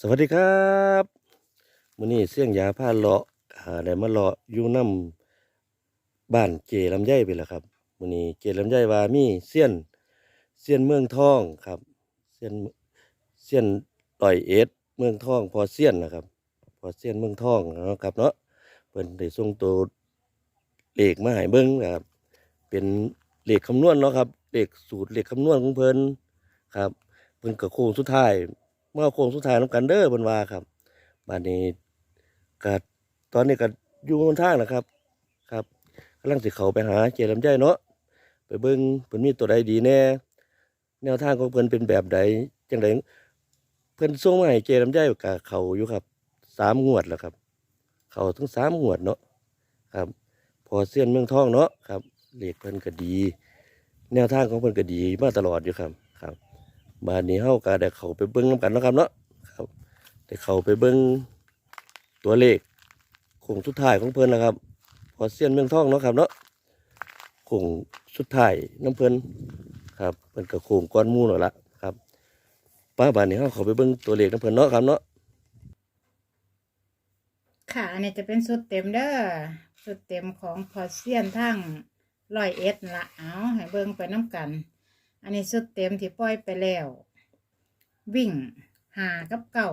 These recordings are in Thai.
สวัสดีครับมื้อนี้เสี่ยงยาพาเลาะได้มาเลาะอยู่นํบ้านเจลำไยไปแล้วครับมื้อนี้เจลำไยว่ามีเสี้ยนเสี้ยนเมืองทองครับเสี้ยนเสี้ยนต่อยเอ็ดเมืองทอง พอเสี้ยนนะครับพอเสี้ยนเมืองทองนะครับเนาะเพิ่นได้ส่งตัวเลขมาให้เบิ่งนะครับเป็นเลขคำนวณเนาะครับเลขสูตรเลขคำนวณของเพิ่นครับเพิ่นก็โค้งสุดท้าย เมื่อโค้งสุดท้ายน้ำกันเด้อเพิ่นว่าครับบัดนนี้ก็ตอนนี้ก็อยู่บนทางนะครับครับกำลังสิเขาไปหาเจริญใจเนาะไปเบิ่งเพิ่นมีตัวใดดีแน่ แนวทางของเพิ่นเป็นแบบใดจังไดเพิ่นส่งมาให้เจริญใจก็เขาอยู่ครับสามงวดแล้วครับ เขาทั้งสามงวดเนาะครับ พอเสี้ยนเมืองทองเนาะครับเหลขเพิ่นก็ดี แนวทางของเพิ่นก็ดีมาตลอดอยู่ครับครับ บ้านนี้เฮาก็ได้เข้าไปเบิ่งน้ำกันนะครับเนาะครับได้เข้าไปเบิ่งตัวเลขคงสุดท้ายของเพิ่นนะครับ พอเสี้ยนเมืองทองเนาะครับเนาะคงสุดท้ายน้ำเพิ่นครับเพิ่นก็โคงก้อนมูแล้วล่ะครับป้าบ้านนี้เฮาเข้าไปเบิ่งตัวเลขน้ำเพิ่นเนาะครับเนาะค่ะอันนี้จะเป็นสุดเต็มเด้อสุดเต็มของพอเซียนทั้งร้อยเอ็ดละเอาให้เบิ่งไปน้ำกัน อันนี้สุดเต็มที่ปล่อยไปแล้ว วิ่งหากับเก่า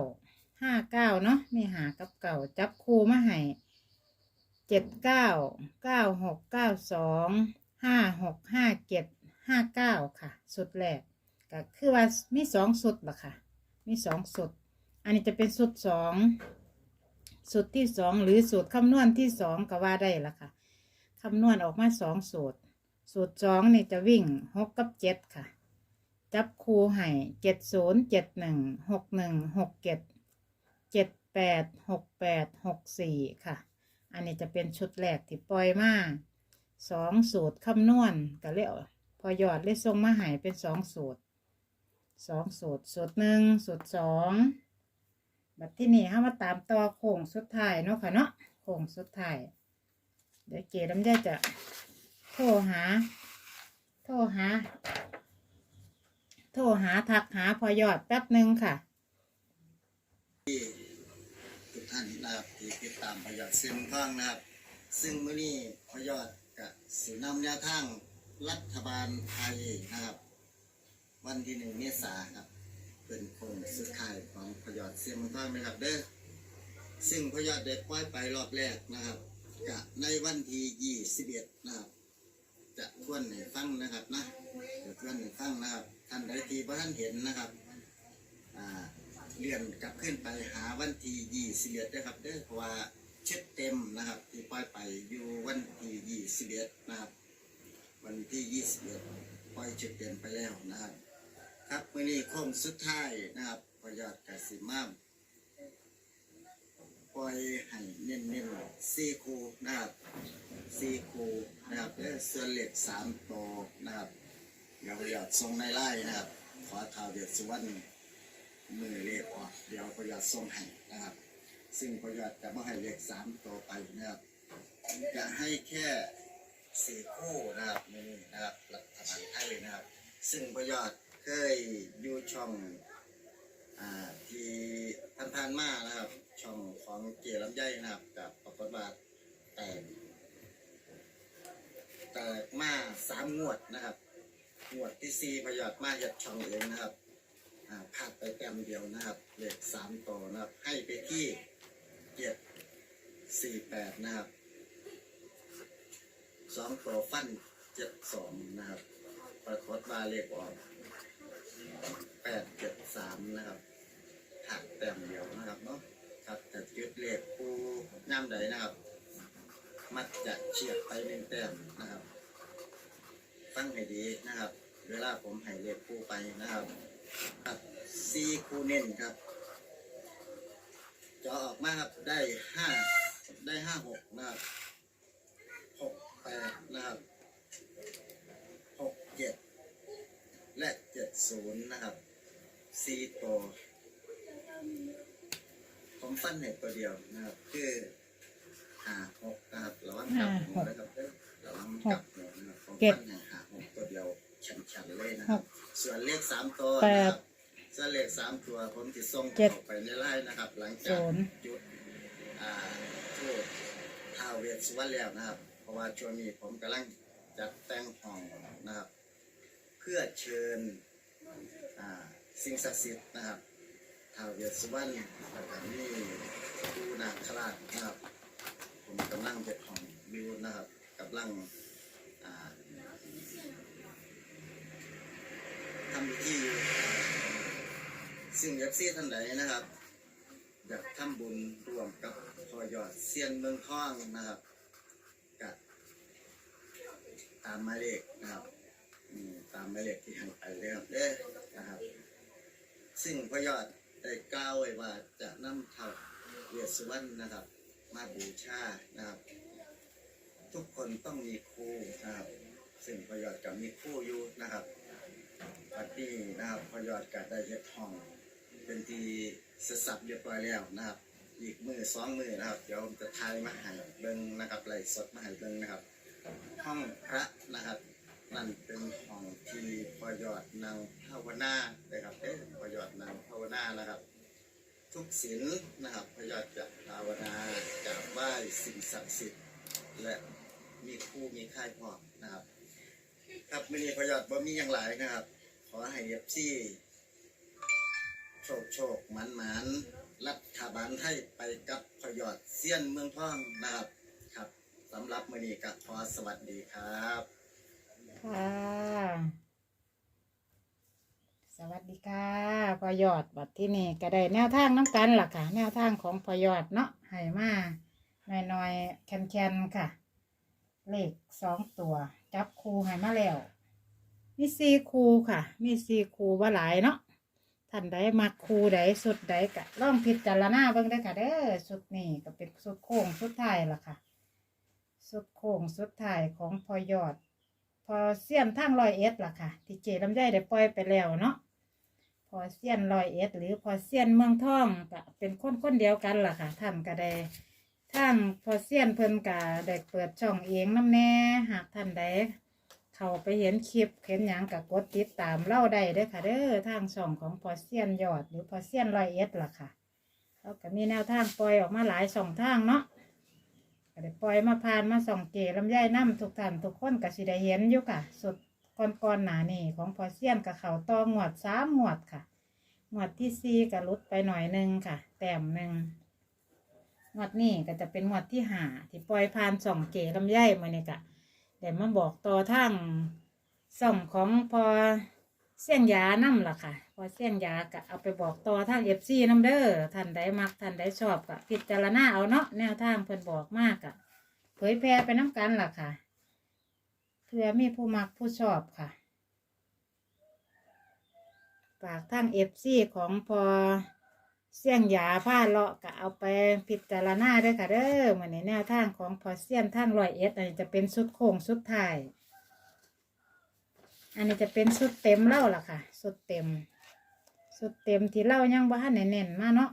ห้าเก้าเนาะมีหากับเก่าจับคู่มาให้เจ็ดเก้าเก้าหกเก้าสองห้าหกห้าเจ็ดห้าเก้าค่ะ สุดแรกก็คือว่ามีสองสุดละค่ะ มีสองสุด อันนี้จะเป็นสุดสองสูตรที่สองหรือสูตรคำนวณที่สองก็ว่าได้ละค่ะคำนวณออกมาสองสูตร สูตรสองนี่จะวิ่งหกกับเจ็ดค่ะ จับคูให้เจ็ดศูนย์เจ็ดหนึ่งหกหนึ่งหกเจ็ดเจ็ดแปดหกแปดหกสี่ค่ะ อันนี้จะเป็นชุดแรกที่ปล่อยมาสองสูตรคำนวณก็เลยเอาพอยอดเลยส่งมาหายเป็นสองสูตรสองสูตรสูตรหนึ่งสูตรสองบัดที่นี่เฮามาตามต่อโค้งสุดท้ายเนาะค่ะเนาะโค้งสุดท้ายเดี๋ยวเกดำได้จะ โทรหา โทรหา โทรหาทักหาพอยอดแป๊บหนึ่งค่ะ ทุกท่านนะครับที่ติดตามพยอดซึ่งท่องนะครับ ซึ่งมื้อนี้พยอดกับสีนำแนวทางรัฐบาลไทยนะครับ วันที่หนึ่งเมษาครับ เป็นโคงสุดท้ายของพยอดเสียงท่องนะครับเด้อซึ่งพยอดได้ปล่อยไปรอบแรกนะครับกะในวันที่ยี่สิบเอ็ดนะครับ จะทวนให้ฟังนะครับนะจะทวนให้ฟังนะครับ ท่านใดที่บ่ท่านเห็นนะครับอ่าเลื่อนกลับขึ้นไปหาวันที่ยี่สิบเอ็ดนะครับเด้อเพราะว่าเช็ดเต็มนะครับ ที่ปล่อยไปอยู่วันที่ยี่สิบเอ็ดนะครับ วันที่ยี่สิบเอ็ดปล่อยเช็ดเต็มไปแล้วนะครับ ครับมื่อนี้โค้งสุดท้ายนะครับพยอดกสิมามปล่อยให้เน้นเน้นๆสี่คูนะครับ สี่คูนะครับเด้อส่วนเหล็กสามโตวนะครับเดี๋ยวพยอดทรงในไล่นะครับ ขอท้าวเดือดสุวรรณมือเลขออกเดี๋ยวประหยัดส่งให้นะครับ ซึ่งประหยัดจะไม่ให้เลขสามตัวไปนะครับจะให้แค่สี่คู่นะครับนี่นะครับรัฐบาลไทยนะครับ ซึ่งประหยัดเคยอยู่ช่องอ่าที่ผ่านๆมานะครับ ช่องของเกียรลำไยนะครับกับปรากฏว่าแต่ แตกมาสามงวดนะครับ งวดที่สี่ประหยัดมาหยัดช่องเองนะครับอ่าพลาดไปแต้มเดียวนะครับเลขสามตัวนะครับ ให้ไปที่เจ็ดสี่แปดนะครับสองตัวฟันเจ็ดสองนะครับ ปรากฏว่าเลขออกแปดเจ็ดสามนะครับหักแต้มเดียวนะครับเนาะครับแต่จุดเลขปูย่ำใดนะครับ มันจะเฉียดไปหนึ่งแต้มนะครับ ฟังให้ดีนะครับ เวลาผมให้เลขปูไปนะครับครับซีคูเน้นครับจะออกมาครับได้ห้าได้ห้าหกนะครับหกแปดนะครับหกเจ็ดและเจ็ดศูนย์นะครับซีตัวผมฟันเน็ตตัวเดียวนะครับ คือหาหกนะครับระวังกับหัวนะครับเด้อระวังกับหัว นะครับผมฟันให้หาหกตัวเดียวฉันๆเลยนะครับส่วนเลขสามตัวนะครับแปส่วนเลขสามตัวผมจะส่งเจ็ดเข้าไปในไลน์นะครับ หลังศูจากนย์ จุดอ่าทูบท้าวเวสสุวรรณแล้วนะครับ เพราะว่าช่วงนี้ผมกำลังจัดแต่งห้องนะครับ เพื่อเชิญอ่าสิ่งศักดิ์สิทธิ์นะครับท้าวเวสสุวรรณแล้วก็มีปูนาคราชนะครับ ผมกำลังเก็บห้องอยู่นะครับกำลังอ่า ทำพิธีอยู่ซึ่งเอฟซีท่านใดนะครับ อยากทำบุญร่วมกับพอยอดเซียนเมืองทองนะครับกับตามหมายเลขนะครับอืมตามหมายเลขที่ให้ไปเลยครับเด้อนะครับ ซึ่งพอยอดได้กล่าวไว้ว่าจะนำเท่าเวสสุวรรณนะครับ มาบูชานะครับ ทุกคนต้องมีครูนะครับ ซึ่งพอยอดกับมีครูอยู่นะครับ ปัดนี้นะครับพอยอดกับได้เฮ็ดห้อง เป็นที่สสับเรียบร้อยแล้วนะครับ อีกมือสองมือนะครับ เดี๋ยวผมจะทายมาให้เบิ้งนะครับไล่สดมาให้เบิ้งนะครับ ห้องพระนะครับ นั่นเป็นห้องที่พอยอดนางภาวนานะครับเอ๊ะพอยอดนางภาวนานะครับ ทุกศีลนะครับพยอดจะภาวนาจะไหว้สิ่งศักดิ์สิทธิ์ และมีคู่มีค่ายพอนะครับ ครับมินีพยอดบ่มีอย่างหลายนะครับ ขอให้เอฟซีโชคโชคหมันหมันรัฐบาลให้ไปกับพยอดเซียนเมืองทองนะครับครับสำหรับมินีกับขอสวัสดีครับ ค่ะ สวัสดีค่ะพอยอดบัดที่นี่ก็ได้แนวทางน้ำกันหล่ะค่ะ แนวทางของพอยอดเนาะให้มาหน่อยๆแคนๆค่ะ เลขสองตัว จับคูให้มาแล้ว มีสี่คูค่ะ มีสี่คูว่าหลายเนาะท่านใดมักคูใดสุดใดกะลองพิจารณาเบิ่งได้ค่ะเด้อสุดนี้ก็เป็นสุดโค้งสุดท้ายละค่ะ สุดโค้งสุดท้ายของพอยอด พอเสี้ยนทางรอยเอ็ดล่ะค่ะ ที่เจลำไยได้ปล่อยไปแล้วเนาะพอเสี้ยนรอยเอ็ดหรือพอเสี้ยนเมืองทองก็เป็นคนคนเดียวกันล่ะค่ะท่านก็ได้ทางพอเสี้ยนเพิ่นก็ได้เปิดช่องเองน้ำแน่หากท่านใด เข้าไปเห็นคลิปเห็นหยังก็กดติดตามเล่าได้เด้อค่ะเด้อทางช่องของพอเสี้ยนยอดหรือพอเสี้ยนรอยเอ็ดล่ะค่ะแล้วก็มีแนวทางปล่อยออกมาหลายช่องทางเนาะก็ได้ปล่อยมาผ่านมาส่องเกลำไยน้ำทุกท่านทุกคนก็สิได้เห็นอยู่ค่ะ สุดก่อนก่อนหนานี่ของพอเซียนกับเขาต่องวดสามงวดค่ะงวดที่สี่ก็ลดไปหน่อยหนึ่งค่ะ แต้มหนึ่งงวดนี้ก็จะเป็นงวดที่หาที่ปล่อยผ่านส่องเกลำไยมาเนี่ยกะ แต่มาบอกต่อทางส่องของพอเสี้ยนยาน้ำล่ะค่ะ พอเสี้ยนยาก็เอาไปบอกต่อทางเอฟซีน้ำเด้อท่านใดมักท่านใดชอบก็พิจารณาเอาเนาะแนวทางเพิ่นบอกมากอะเผยแพร่ไปน้ำกันล่ะค่ะเพื่อมีผู้มักผู้ชอบค่ะฝากทางเอฟซีของพอ เสี่ยงยาผ้าเลาะก็เอาไปพิจารณาด้วยค่ะเด้อมือนในแนวทางของพอเสี่ยนทางรอยเอ็ดอันนี้จะเป็นสุดโค้งสุดท้าย อันนี้จะเป็นสุดเต็มเล่าล่ะค่ะ สุดเต็ม สุดเต็มที่เล่ายังบ้านแน่นๆมาเนาะ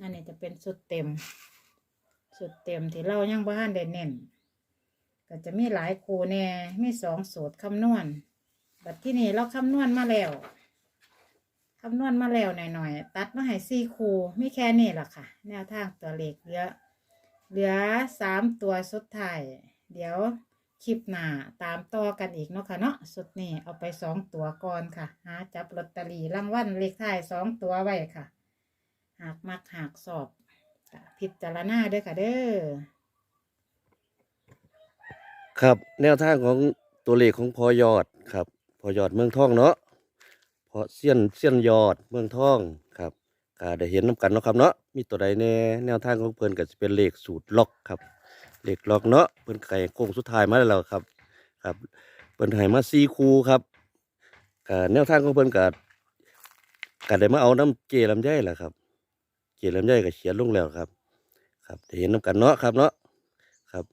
อันนี้จะเป็นสุดเต็ม สุดเต็มที่เล่ายังบ้านได้เน่นก็จะมีหลายคูแน่มีสองสูตรคำนวณบัดที่นี่เราคำนวณมาแล้ว คำนวณมาแล้วหน่อยๆ ตัดมาให้สี่คูมีแค่นี้แหละค่ะ แนวทางตัวเลขเหลือ เหลือสามตัวสุดท้าย เดี๋ยวคลิปหน้าตามต่อกันอีกเนาะค่ะเนาะ สุดนี้เอาไปสองตัวก่อนค่ะ หาจับลอตเตอรี่รางวัลเลขท้ายสองตัวไว้ค่ะ หากมักหากสอบก็พิจารณาเด้วยค่ะเด้อ ครับแนวทางของตัวเลขของพอยอดครับ พอยอดเมืองทองเนาะ พอเสี้ยนเสี้ยนยอดเมืองทองครับก็ได้เห็นน้กันเนาะครับเนาะมีตัวใดแน่แนวทางของเพิ่นก็จะเป็นเลขสูตรล็อกครับเลขล็อกเนาะเพิ่นไก่โค้งสุดท้ายมาแล้วครับครับเพิ่นให้มาสี่คู่ครับก็แนวทางของเพิ่นก็ก็ได้มาเอาน้ำเจลำไยแหละครับ เจลำไยก็เขียนลงแล้วครับ ครับได้เห็นน้กันเนาะครับเนาะครับ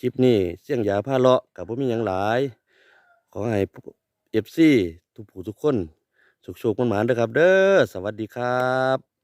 คลิปนี้เสียงยาผ้าเลาะกับพ่มีหยังหลาย ขอให้เอฟซีทุกผู้ทุกคน สุขๆมันหมานเด้อครับ เด้อสวัสดีครับ